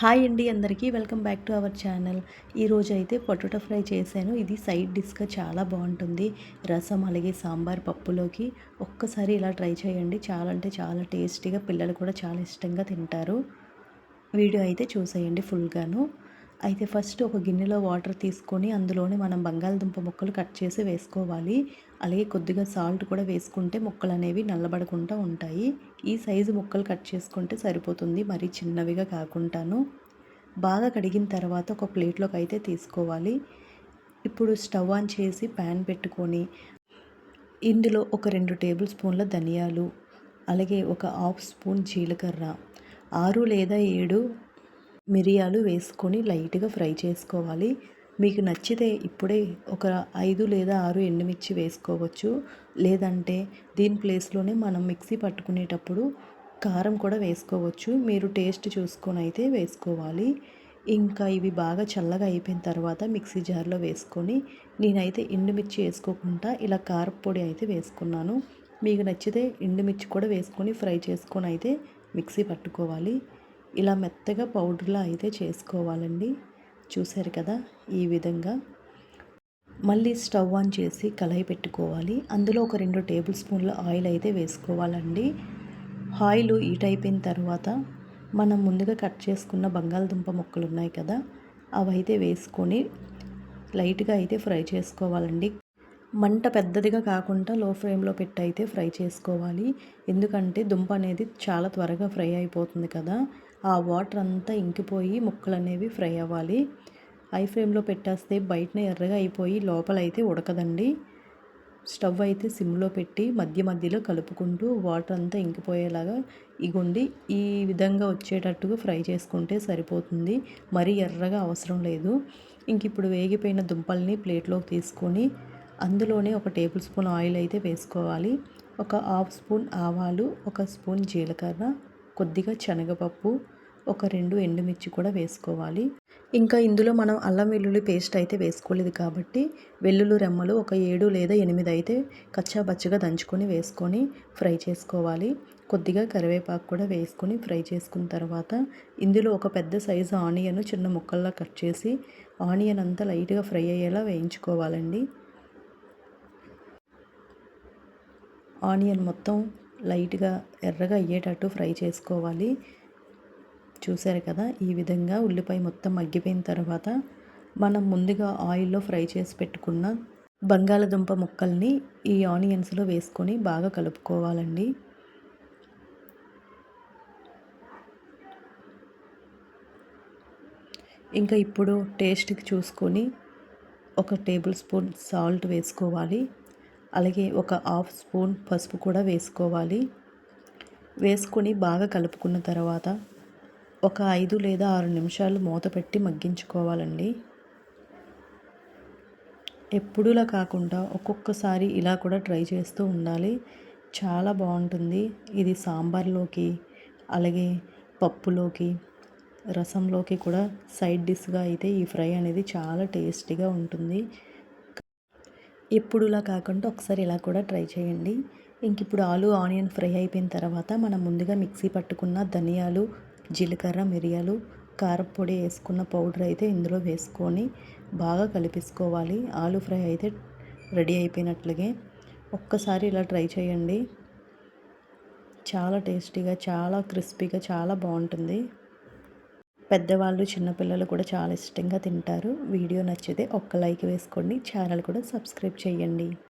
Hi అండి అందరికీ welcome back to our channel. ఈరోజు అయితే పొటాటో ఫ్రై చేశాను. ఇది సైడ్ డిష్గా చాలా బాగుంటుంది. రసం అలాగే సాంబార్ పప్పులోకి ఒక్కసారి ఇలా ట్రై చేయండి. చాలా అంటే చాలా టేస్టీగా పిల్లలు కూడా చాలా ఇష్టంగా తింటారు. వీడియో అయితే చూసేయండి ఫుల్గాను. అయితే ఫస్ట్ ఒక గిన్నెలో వాటర్ తీసుకొని అందులోనే మనం బంగాళదుంప ముక్కలు కట్ చేసి వేసుకోవాలి. అలాగే కొద్దిగా సాల్ట్ కూడా వేసుకుంటే ముక్కలు అనేవి నల్లబడకుండా ఉంటాయి. ఈ సైజు ముక్కలు కట్ చేసుకుంటే సరిపోతుంది. మరి చిన్నవిగా కాకుండాను. బాగా కడిగిన తర్వాత ఒక ప్లేట్లోకి అయితే తీసుకోవాలి. ఇప్పుడు స్టవ్ ఆన్ చేసి ప్యాన్ పెట్టుకొని ఇందులో ఒక రెండు టేబుల్ స్పూన్ల ధనియాలు అలాగే ఒక హాఫ్ స్పూన్ జీలకర్ర ఆరు లేదా ఏడు మిరియాలు వేసుకొని లైట్గా ఫ్రై చేసుకోవాలి. మీకు నచ్చితే ఇప్పుడే ఒక ఐదు లేదా ఆరు ఎండుమిర్చి వేసుకోవచ్చు. లేదంటే దీని ప్లేస్లోనే మనం మిక్సీ పట్టుకునేటప్పుడు కారం కూడా వేసుకోవచ్చు. మీరు టేస్ట్ చూసుకొని అయితే వేసుకోవాలి. ఇంకా ఇవి బాగా చల్లగా అయిపోయిన తర్వాత మిక్సీ జార్లో వేసుకొని నేనైతే ఎండుమిర్చి వేసుకోకుండా ఇలా కారపొడి అయితే వేసుకున్నాను. మీకు నచ్చితే ఎండుమిర్చి కూడా వేసుకొని ఫ్రై చేసుకొని అయితే మిక్సీ పట్టుకోవాలి. ఇలా మెత్తగా పౌడర్లా అయితే చేసుకోవాలండి. చూశారు కదా ఈ విధంగా. మళ్ళీ స్టవ్ ఆన్ చేసి కళాయి పెట్టుకోవాలి. అందులో ఒక రెండు టేబుల్ స్పూన్ల ఆయిల్ అయితే వేసుకోవాలండి. ఆయిల్ హీట్ అయిపోయిన తర్వాత మనం ముందుగా కట్ చేసుకున్న బంగాళదుంప ముక్కలు ఉన్నాయి కదా అవి అయితే వేసుకొని లైట్గా అయితే ఫ్రై చేసుకోవాలండి. మంట పెద్దదిగా కాకుండా లో ఫ్లేమ్లో పెట్టి అయితే ఫ్రై చేసుకోవాలి. ఎందుకంటే దుంప అనేది చాలా త్వరగా ఫ్రై అయిపోతుంది కదా. ఆ వాటర్ అంతా ఇంకిపోయి ముక్కలు అనేవి ఫ్రై అవ్వాలి. హై ఫ్లేమ్లో పెట్టేస్తే బయటనే ఎర్రగా అయిపోయి లోపల అయితే ఉడకదండి. స్టవ్ అయితే సిమ్లో పెట్టి మధ్య మధ్యలో కలుపుకుంటూ వాటర్ అంతా ఇంకిపోయేలాగా ఇగుండి. ఈ విధంగా వచ్చేటట్టుగా ఫ్రై చేసుకుంటే సరిపోతుంది. మరీ ఎర్రగా అవసరం లేదు. ఇంక ఇప్పుడు వేగిపోయిన దుంపల్ని ప్లేట్లోకి తీసుకొని అందులోనే ఒక టేబుల్ స్పూన్ ఆయిల్ అయితే వేసుకోవాలి. ఒక హాఫ్ స్పూన్ ఆవాలు ఒక స్పూన్ జీలకర్ర కొద్దిగా శనగపప్పు ఒక రెండు ఎండుమిర్చి కూడా వేసుకోవాలి. ఇంకా ఇందులో మనం అల్లం వెల్లుల్లి పేస్ట్ అయితే వేసుకోలేదు కాబట్టి వెల్లుల్లి రెమ్మలు ఒక ఏడు లేదా ఎనిమిది అయితే కచ్చాబచ్చగా దంచుకొని వేసుకొని ఫ్రై చేసుకోవాలి. కొద్దిగా కరివేపాకు కూడా వేసుకొని ఫ్రై చేసుకున్న తర్వాత ఇందులో ఒక పెద్ద సైజు ఆనియన్ చిన్న ముక్కల్లా కట్ చేసి ఆనియన్ అంతా లైట్గా ఫ్రై అయ్యేలా వేయించుకోవాలండి. ఆనియన్ మొత్తం లైట్గా ఎర్రగా అయ్యేటట్టు ఫ్రై చేసుకోవాలి. చూసారు కదా ఈ విధంగా ఉల్లిపాయ మొత్తం మగ్గిపోయిన తర్వాత మనం ముందుగా ఆయిల్లో ఫ్రై చేసి పెట్టుకున్న బంగాళదుంప ముక్కల్ని ఈ ఆనియన్స్లో వేసుకొని బాగా కలుపుకోవాలండి. ఇంకా ఇప్పుడు టేస్ట్కి చూసుకొని ఒక టేబుల్ స్పూన్ సాల్ట్ వేసుకోవాలి. అలాగే ఒక హాఫ్ స్పూన్ పసుపు కూడా వేసుకోవాలి. వేసుకొని బాగా కలుపుకున్న తర్వాత ఒక ఐదు లేదా ఆరు నిమిషాలు మూత పెట్టి మగ్గించుకోవాలండి. ఎప్పుడులా కాకుండా ఒక్కొక్కసారి ఇలా కూడా ట్రై చేస్తూ ఉండాలి. చాలా బాగుంటుంది. ఇది సాంబార్లోకి అలాగే పప్పులోకి రసంలోకి కూడా సైడ్ డిష్గా అయితే ఈ ఫ్రై అనేది చాలా టేస్టీగా ఉంటుంది. ఎప్పుడులా కాకుండా ఒకసారి ఇలా కూడా ట్రై చేయండి. ఇంక ఇప్పుడు ఆలు ఆనియన్ ఫ్రై అయిపోయిన తర్వాత మనం ముందుగా మిక్సీ పట్టుకున్న ధనియాలు జీలకర్ర మిరియాలు కారపొడి వేసుకున్న పౌడర్ అయితే ఇందులో వేసుకొని బాగా కలిపేసుకోవాలి. ఆలు ఫ్రై అయితే రెడీ అయిపోయినట్లుగే. ఒక్కసారి ఇలా ట్రై చేయండి. చాలా టేస్టీగా చాలా క్రిస్పీగా చాలా బాగుంటుంది. పెద్దవాళ్ళు చిన్నపిల్లలు కూడా చాలా ఇష్టంగా తింటారు. వీడియో నచ్చితే ఒక్క లైక్ వేసుకోండి. ఛానల్ కూడా సబ్స్క్రైబ్ చేయండి.